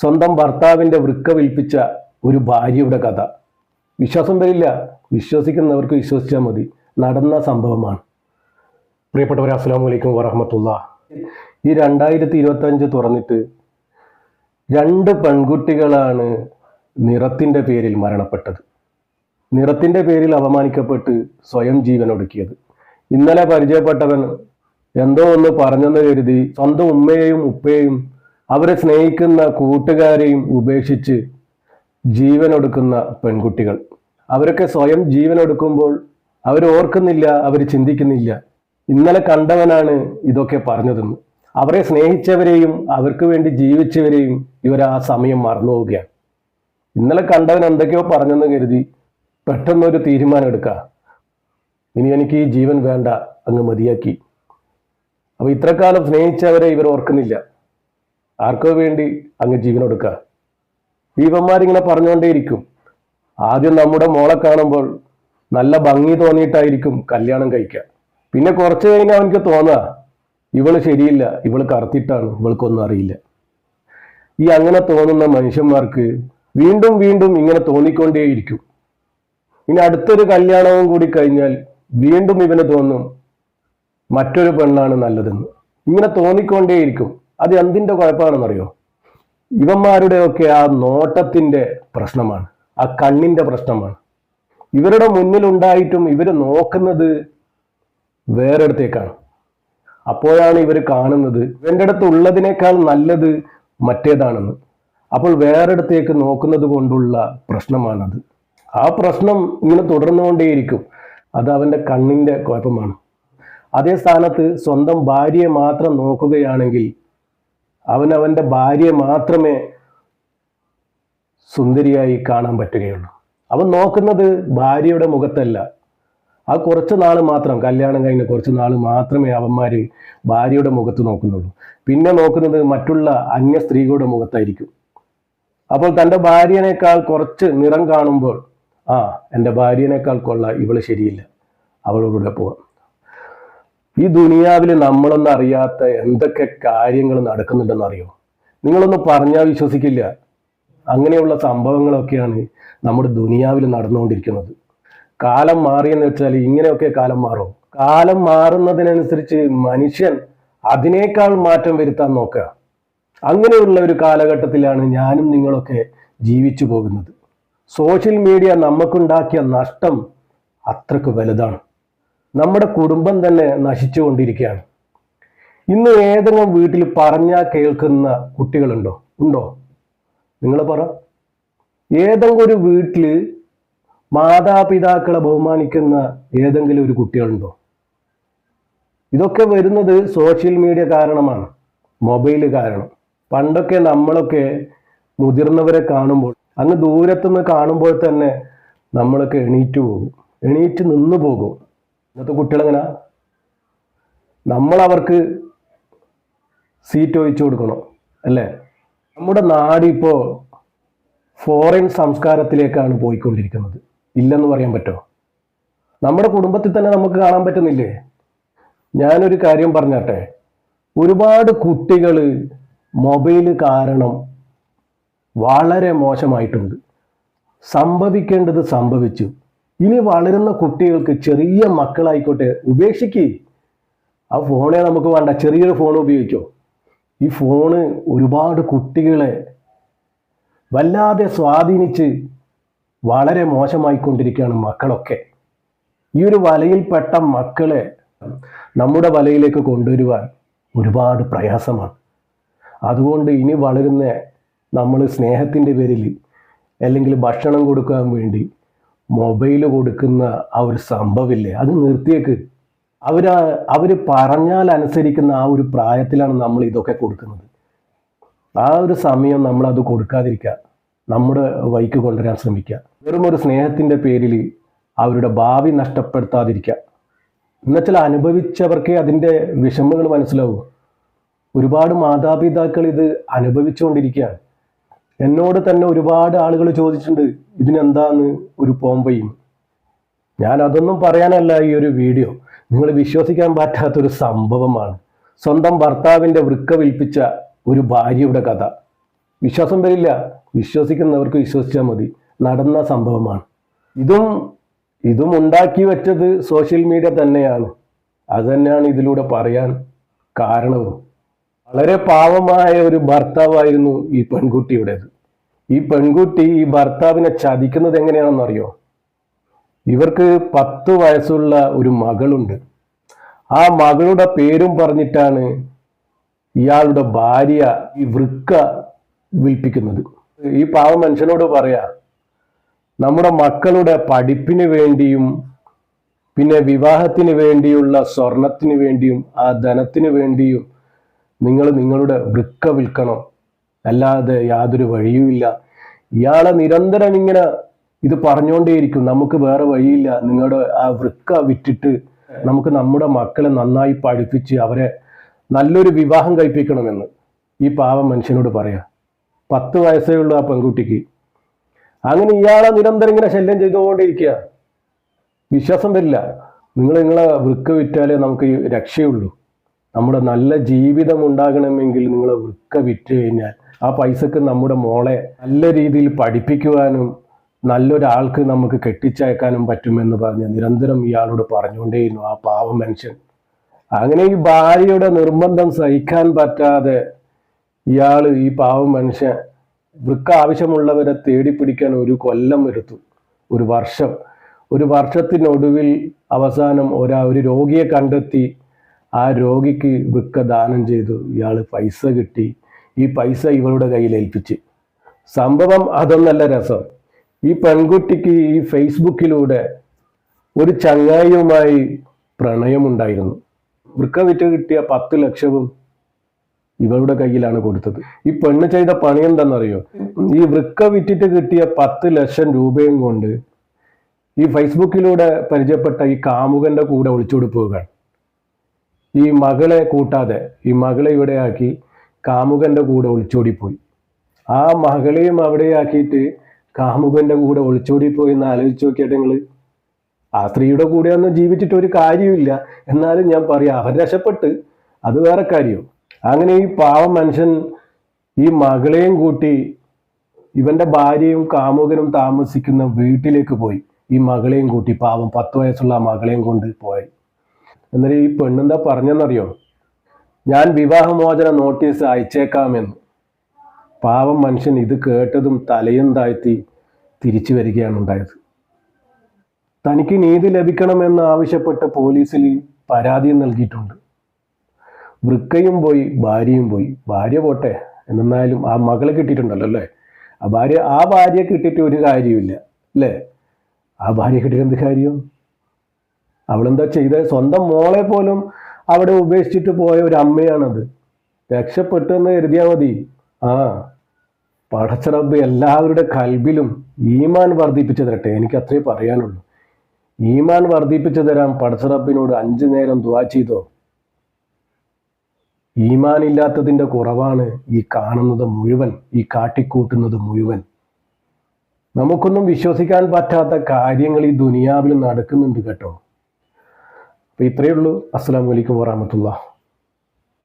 സ്വന്തം ഭർത്താവിന്റെ വൃക്ക വിൽപ്പിച്ച ഒരു ഭാര്യയുടെ കഥ. വിശ്വാസം വരില്ല. വിശ്വസിക്കുന്നവർക്ക് വിശ്വസിച്ചാൽ മതി. നടന്ന സംഭവമാണ്. പ്രിയപ്പെട്ടവരെ അസ്സാം വലൈക്കും വറഹമത്തുള്ള. ഈ രണ്ടായിരത്തി ഇരുപത്തി അഞ്ച് തുറന്നിട്ട് രണ്ട് പെൺകുട്ടികളാണ് നിറത്തിന്റെ പേരിൽ മരണപ്പെട്ടത്. നിറത്തിന്റെ പേരിൽ അപമാനിക്കപ്പെട്ട് സ്വയം ജീവൻ ഒടുക്കിയത് ഇന്നലെ പരിചയപ്പെട്ടവൻ എന്തോ ഒന്ന് പറഞ്ഞെന്ന് കരുതി സ്വന്തം ഉമ്മയെയും ഉപ്പയെയും അവരെ സ്നേഹിക്കുന്ന കൂട്ടുകാരെയും ഉപേക്ഷിച്ച് ജീവനൊടുക്കുന്ന പെൺകുട്ടികൾ. അവരൊക്കെ സ്വയം ജീവനൊടുക്കുമ്പോൾ അവർ ഓർക്കുന്നില്ല അവർ ചിന്തിക്കുന്നില്ല. ഇന്നലെ കണ്ടവനാണ് ഇതൊക്കെ പറഞ്ഞതെന്ന്. അവരെ സ്നേഹിച്ചവരെയും അവർക്ക് വേണ്ടി ജീവിച്ചവരെയും ഇവർ ആ സമയം മറന്നു പോവുകയാണ്. ഇന്നലെ കണ്ടവൻ എന്തൊക്കെയോ പറഞ്ഞെന്ന് കരുതി പെട്ടെന്നൊരു തീരുമാനം എടുക്കുക ഇനി എനിക്ക് ഈ ജീവൻ വേണ്ട അങ്ങ് മതിയാക്കി. അപ്പൊ ഇത്രക്കാലം സ്നേഹിച്ചവരെ ഇവർ ഓർക്കുന്നില്ല. ആർക്കോ വേണ്ടി അങ്ങ് ജീവൻ കൊടുക്കുക ദീപന്മാരിങ്ങനെ പറഞ്ഞുകൊണ്ടേയിരിക്കും. ആദ്യം നമ്മുടെ മോളെ കാണുമ്പോൾ നല്ല ഭംഗി തോന്നിയിട്ടായിരിക്കും കല്യാണം കഴിക്കുക. പിന്നെ കുറച്ച് കഴിഞ്ഞാൽ അവനക്ക് തോന്നുക ഇവൾ ശരിയില്ല ഇവൾ കറുത്തിട്ടാണ് ഇവൾക്കൊന്നും അറിയില്ല. ഈ അങ്ങനെ തോന്നുന്ന മനുഷ്യന്മാർക്ക് വീണ്ടും വീണ്ടും ഇങ്ങനെ തോന്നിക്കൊണ്ടേയിരിക്കും. ഇനി അടുത്തൊരു കല്യാണവും കൂടി കഴിഞ്ഞാൽ വീണ്ടും ഇവന് തോന്നും മറ്റൊരു പെണ്ണാണ് നല്ലതെന്ന്. ഇങ്ങനെ തോന്നിക്കൊണ്ടേയിരിക്കും. അത് എന്തിന്റെ കുഴപ്പമാണെന്നറിയോ? ഇവന്മാരുടെയൊക്കെ ആ നോട്ടത്തിന്റെ പ്രശ്നമാണ് ആ കണ്ണിന്റെ പ്രശ്നമാണ്. ഇവരുടെ മുന്നിലുണ്ടായിട്ടും ഇവർ നോക്കുന്നത് വേറെടുത്തേക്കാണ്. അപ്പോഴാണ് ഇവർ കാണുന്നത് ഇവന്റെ അടുത്ത് ഉള്ളതിനേക്കാൾ നല്ലത് മറ്റേതാണെന്ന്. അപ്പോൾ വേറെടുത്തേക്ക് നോക്കുന്നത് കൊണ്ടുള്ള പ്രശ്നമാണത്. ആ പ്രശ്നം ഇങ്ങനെ തുടർന്നുകൊണ്ടേയിരിക്കും. അത് അവന്റെ കണ്ണിന്റെ കുഴപ്പമാണ്. അതേ സ്ഥാനത്ത് സ്വന്തം ഭാര്യയെ മാത്രം നോക്കുകയാണെങ്കിൽ അവൻ അവന്റെ ഭാര്യയെ മാത്രമേ സുന്ദരിയായി കാണാൻ പറ്റുകയുള്ളൂ. അവൻ നോക്കുന്നത് ഭാര്യയുടെ മുഖത്തല്ല. ആ കുറച്ച് നാൾ മാത്രം കല്യാണം കഴിഞ്ഞ കുറച്ച് നാൾ മാത്രമേ അവന്മാർ ഭാര്യയുടെ മുഖത്ത് നോക്കുന്നുള്ളൂ. പിന്നെ നോക്കുന്നത് മറ്റുള്ള അന്യ സ്ത്രീകളുടെ മുഖത്തായിരിക്കും. അപ്പോൾ തന്റെ ഭാര്യനേക്കാൾ കുറച്ച് നിറം കാണുമ്പോൾ ആ എന്റെ ഭാര്യനേക്കാൾ കൊള്ള ഇവൾ ശരിയില്ല. അവളോടുകൂടെ പോവാം. ഈ ദുനിയാവിൽ നമ്മളൊന്നും അറിയാത്ത എന്തൊക്കെ കാര്യങ്ങൾ നടക്കുന്നുണ്ടെന്ന് അറിയോ നിങ്ങളൊന്നും പറഞ്ഞാൽ വിശ്വസിക്കില്ല. അങ്ങനെയുള്ള സംഭവങ്ങളൊക്കെയാണ് നമ്മുടെ ദുനിയാവിൽ നടന്നുകൊണ്ടിരിക്കുന്നത്. കാലം മാറിയെന്ന് വെച്ചാൽ ഇങ്ങനെയൊക്കെ കാലം മാറും? കാലം മാറുന്നതിനനുസരിച്ച് മനുഷ്യൻ അതിനേക്കാൾ മാറ്റം വരുത്താൻ നോക്കുക. അങ്ങനെയുള്ള ഒരു കാലഘട്ടത്തിലാണ് ഞാനും നിങ്ങളൊക്കെ ജീവിച്ചു പോകുന്നത്. സോഷ്യൽ മീഡിയ നമുക്കുണ്ടാക്കിയ നഷ്ടം അത്രയ്ക്ക് വലുതാണ്. നമ്മുടെ കുടുംബം തന്നെ നശിച്ചുകൊണ്ടിരിക്കുകയാണ് ഇന്ന് ഏതെങ്കിലും വീട്ടിൽ പറഞ്ഞാൽ കേൾക്കുന്ന കുട്ടികളുണ്ടോ? ഉണ്ടോ? നിങ്ങൾ പറ. ഏതെങ്കിലും ഒരു വീട്ടിൽ മാതാപിതാക്കളെ ബഹുമാനിക്കുന്ന ഏതെങ്കിലും ഒരു കുട്ടികളുണ്ടോ? ഇതൊക്കെ വരുന്നത് സോഷ്യൽ മീഡിയ കാരണമാണ്. മൊബൈൽ കാരണം. പണ്ടൊക്കെ നമ്മളൊക്കെ മുതിർന്നവരെ കാണുമ്പോൾ അങ്ങ് ദൂരത്തുനിന്ന് കാണുമ്പോൾ തന്നെ നമ്മളൊക്കെ എണീറ്റ് പോകും. എണീറ്റ് നിന്ന് പോകും. ഇന്നത്തെ കുട്ടികളെങ്ങനെ നമ്മൾ അവർക്ക് സീറ്റ് ഒഴിച്ചു കൊടുക്കണം അല്ലേ? നമ്മുടെ നാടിപ്പോൾ ഫോറിൻ സംസ്കാരത്തിലേക്കാണ് പോയിക്കൊണ്ടിരിക്കുന്നത്. ഇല്ലെന്ന് പറയാൻ പറ്റുമോ നമ്മുടെ കുടുംബത്തിൽ തന്നെ നമുക്ക് കാണാൻ പറ്റുന്നില്ലേ? ഞാനൊരു കാര്യം പറഞ്ഞാട്ടെ ഒരുപാട് കുട്ടികൾ മൊബൈൽ കാരണം വളരെ മോശമായിട്ടുണ്ട്. സംഭവിക്കേണ്ടത് സംഭവിച്ചു. ഇനി വളരുന്ന കുട്ടികൾക്ക് ചെറിയ മക്കളായിക്കോട്ടെ ഉപേക്ഷിക്ക്. ആ ഫോണെ നമുക്ക് വേണ്ട ചെറിയൊരു ഫോൺ ഉപയോഗിക്കോ. ഈ ഫോണ് ഒരുപാട് കുട്ടികളെ വല്ലാതെ സ്വാധീനിച്ച് വളരെ മോശമായിക്കൊണ്ടിരിക്കുകയാണ് മക്കളൊക്കെ. ഈ ഒരു വലയിൽപ്പെട്ട മക്കളെ നമ്മുടെ വലയിലേക്ക് കൊണ്ടുവരുവാൻ ഒരുപാട് പ്രയാസമാണ്. അതുകൊണ്ട് ഇനി വളരുന്ന നമ്മൾ സ്നേഹത്തിന്റെ പേരിൽ അല്ലെങ്കിൽ ഭക്ഷണം കൊടുക്കാൻ വേണ്ടി മൊബൈൽ കൊടുക്കുന്ന ആ ഒരു സംഭവമില്ലേ അത് നിർത്തിയേക്ക്. അവർ അവർ പറഞ്ഞാൽ അനുസരിക്കുന്ന ആ ഒരു പ്രായത്തിലാണ് നമ്മൾ ഇതൊക്കെ കൊടുക്കുന്നത്. ആ ഒരു സമയം നമ്മൾ അത് കൊടുക്കാതിരിക്കുക. നമ്മുടെ വൈക്ക് കൊണ്ടുവരാൻ ശ്രമിക്കുക. വെറും ഒരു സ്നേഹത്തിന്റെ പേരിൽ അവരുടെ ഭാവി നഷ്ടപ്പെടുത്താതിരിക്കുക. എന്നുവെച്ചാൽ അനുഭവിച്ചവർക്കേ അതിന്റെ വിഷമങ്ങൾ മനസ്സിലാവും. ഒരുപാട് മാതാപിതാക്കൾ ഇത് അനുഭവിച്ചുകൊണ്ടിരിക്കുകയാണ്. എന്നോട് തന്നെ ഒരുപാട് ആളുകൾ ചോദിച്ചിട്ടുണ്ട് ഇതിനെന്താന്ന് ഒരു പോംബയും ഞാൻ അതൊന്നും പറയാനല്ല ഈ ഒരു വീഡിയോ. നിങ്ങൾ വിശ്വസിക്കാൻ പറ്റാത്തൊരു സംഭവമാണ്. സ്വന്തം ഭർത്താവിന്റെ വൃക്ക വിൽപ്പിച്ച ഒരു ഭാര്യയുടെ കഥ. വിശ്വാസം വരില്ല. വിശ്വസിക്കുന്നവർക്ക് വിശ്വസിച്ചാൽ മതി. നടന്ന സംഭവമാണ്. ഇതും ഇതും ഉണ്ടാക്കി വെച്ചത് സോഷ്യൽ മീഡിയ തന്നെയാണ്. അത് ഇതിലൂടെ പറയാൻ കാരണവും. വളരെ പാവമായ ഒരു ഭർത്താവായിരുന്നു ഈ പെൺകുട്ടിയുടേത്. ഈ പെൺകുട്ടി ഈ ഭർത്താവിനെ ചതിക്കുന്നത് എങ്ങനെയാണെന്നറിയോ ഇവർക്ക് പത്ത് വയസ്സുള്ള ഒരു മകളുണ്ട്. ആ മകളുടെ പേരും പറഞ്ഞിട്ടാണ് ഇയാളുടെ ഭാര്യ ഈ വൃക്ക വിൽപ്പിക്കുന്നത്. ഈ പാവ മനുഷ്യനോട് പറയാ നമ്മുടെ മക്കളുടെ പഠിപ്പിന് വേണ്ടിയും പിന്നെ വിവാഹത്തിന് വേണ്ടിയുള്ള സ്വർണത്തിന് വേണ്ടിയും ആ ധനത്തിന് വേണ്ടിയും നിങ്ങൾ നിങ്ങളുടെ വൃക്ക വിൽക്കണം. അല്ലാതെ യാതൊരു വഴിയുമില്ല. ഇയാളെ നിരന്തരം ഇങ്ങനെ ഇത് പറഞ്ഞുകൊണ്ടേയിരിക്കും. നമുക്ക് വേറെ വഴിയില്ല. നിങ്ങളുടെ ആ വൃക്ക വിറ്റിട്ട് നമുക്ക് നമ്മുടെ മക്കളെ നന്നായി പഠിപ്പിച്ച് അവരെ നല്ലൊരു വിവാഹം കഴിപ്പിക്കണമെന്ന് ഈ പാവം മനുഷ്യനോട് പറയാം. പത്ത് വയസ്സേ ഉള്ളൂ ആ പെൺകുട്ടിക്ക്. അങ്ങനെ ഇയാളെ നിരന്തരം ഇങ്ങനെ ശല്യം ചെയ്തുകൊണ്ടിരിക്കുക വിശ്വാസം വരില്ല. നിങ്ങൾ നിങ്ങളെ വൃക്ക വിറ്റാലേ നമുക്ക് രക്ഷയുള്ളൂ. നമ്മുടെ നല്ല ജീവിതം ഉണ്ടാകണമെങ്കിൽ നിങ്ങൾ വൃക്ക വിറ്റ് കഴിഞ്ഞാൽ ആ പൈസക്ക് നമ്മുടെ മോളെ നല്ല രീതിയിൽ പഠിപ്പിക്കുവാനും നല്ലൊരാൾക്ക് നമുക്ക് കെട്ടിച്ചയക്കാനും പറ്റുമെന്ന് പറഞ്ഞ് നിരന്തരം ഇയാളോട് പറഞ്ഞുകൊണ്ടേയിരുന്നു ആ പാവം മനുഷ്യൻ. അങ്ങനെ ഈ ഭാര്യയുടെ നിർബന്ധം സഹിക്കാൻ പറ്റാതെ ഇയാൾ ഈ പാവം മനുഷ്യൻ വൃക്ക ആവശ്യമുള്ളവരെ തേടി പിടിക്കാൻ ഒരു കൊല്ലം എടുത്തു. ഒരു വർഷം. ഒരു വർഷത്തിനൊടുവിൽ അവസാനം ഒരാ ഒരു രോഗിയെ കണ്ടെത്തി ആ രോഗിക്ക് വൃക്ക ദാനം ചെയ്തു. ഇയാൾ പൈസ കിട്ടി. ഈ പൈസ ഇവളുടെ കയ്യിൽ ഏൽപ്പിച്ച്. സംഭവം അതൊന്നല്ല രസം. ഈ പെൺകുട്ടിക്ക് ഈ ഫേസ്ബുക്കിലൂടെ ഒരു ചങ്ങായിയുമായി പ്രണയമുണ്ടായിരുന്നു. വൃക്ക വിറ്റ് കിട്ടിയ പത്ത് ലക്ഷവും ഇവളുടെ കയ്യിലാണ് കൊടുത്തത്. ഈ പെണ്ണ് ചെയ്ത പണി എന്താണെന്നറിയോ? ഈ വൃക്ക വിറ്റിട്ട് കിട്ടിയ പത്ത് ലക്ഷം രൂപയും കൊണ്ട് ഈ ഫേസ്ബുക്കിലൂടെ പരിചയപ്പെട്ട ഈ കാമുകന്റെ കൂടെ ഒളിച്ചോടി പോവുകയാണ്. ഈ മകളെ കൂട്ടാതെ ഈ മകളെ ഇവിടെ ആക്കി കാമുകന്റെ കൂടെ ഒളിച്ചോടിപ്പോയി. ആ മകളെയും അവിടെ ആക്കിയിട്ട് കാമുകന്റെ കൂടെ ഒളിച്ചോടിപ്പോയി എന്ന് ആലോചിച്ച് നോക്കിയിട്ട് നിങ്ങൾ ആ സ്ത്രീയുടെ കൂടെ ഒന്നും ജീവിച്ചിട്ട് ഒരു കാര്യമില്ല എന്നാലും ഞാൻ പറയാം അവൻ രക്ഷപ്പെട്ട്. അത് വേറെ കാര്യം. അങ്ങനെ ഈ പാവം മനുഷ്യൻ ഈ മകളെയും കൂട്ടി ഇവന്റെ ഭാര്യയും കാമുകനും താമസിക്കുന്ന വീട്ടിലേക്ക് പോയി. ഈ മകളെയും കൂട്ടി പാവം പത്ത് വയസ്സുള്ള മകളെയും കൊണ്ട് പോയി. എന്നിട്ട് ഈ പെണ്ണെന്താ പറഞ്ഞെന്നറിയോ? ഞാൻ വിവാഹമോചന നോട്ടീസ് അയച്ചേക്കാമെന്ന്. പാവം മനുഷ്യൻ ഇത് കേട്ടതും തലയും താഴ്ത്തി തിരിച്ചു വരികയാണ് ഉണ്ടായത്. തനിക്ക് നീതി ലഭിക്കണമെന്ന് ആവശ്യപ്പെട്ട പോലീസിൽ പരാതിയും നൽകിയിട്ടുണ്ട്. വൃക്കയും പോയി ഭാര്യയും പോയി. ഭാര്യ പോട്ടെ എന്നാലും ആ മകളെ കിട്ടിയിട്ടുണ്ടല്ലോ അല്ലേ? ആ ഭാര്യ ആ ഭാര്യ കിട്ടിയിട്ട് ഒരു കാര്യമില്ല അല്ലേ? ആ ഭാര്യ കിട്ടിയിട്ട് എന്ത് കാര്യം അവളെന്താ ചെയ്ത? സ്വന്തം മോളെ പോലും അവിടെ ഉപേക്ഷിച്ചിട്ട് പോയ ഒരു അമ്മയാണത്. രക്ഷപ്പെട്ടു എന്ന് കരുതിയാൽ മതി. ആ പടച്ചറബ് എല്ലാവരുടെ കൽബിലും ഈമാൻ വർദ്ധിപ്പിച്ചു തരട്ടെ. എനിക്ക് അത്രേ പറയാനുള്ളൂ. ഈമാൻ വർദ്ധിപ്പിച്ചു തരാൻ പടച്ചറബിനോട് അഞ്ചു നേരം ദുവാ ചെയ്തോ? ഈമാൻ ഇല്ലാത്തതിന്റെ കുറവാണ് ഈ കാണുന്നത് മുഴുവൻ ഈ കാട്ടിക്കൂട്ടുന്നത് മുഴുവൻ. നമുക്കൊന്നും വിശ്വസിക്കാൻ പറ്റാത്ത കാര്യങ്ങൾ ഈ ദുനിയാവിൽ നടക്കുന്നുണ്ട് കേട്ടോ. അപ്പൊ ഇത്രയേ ഉള്ളൂ. അസ്സാം വലൈക്കും വാഹമത്തുള്ള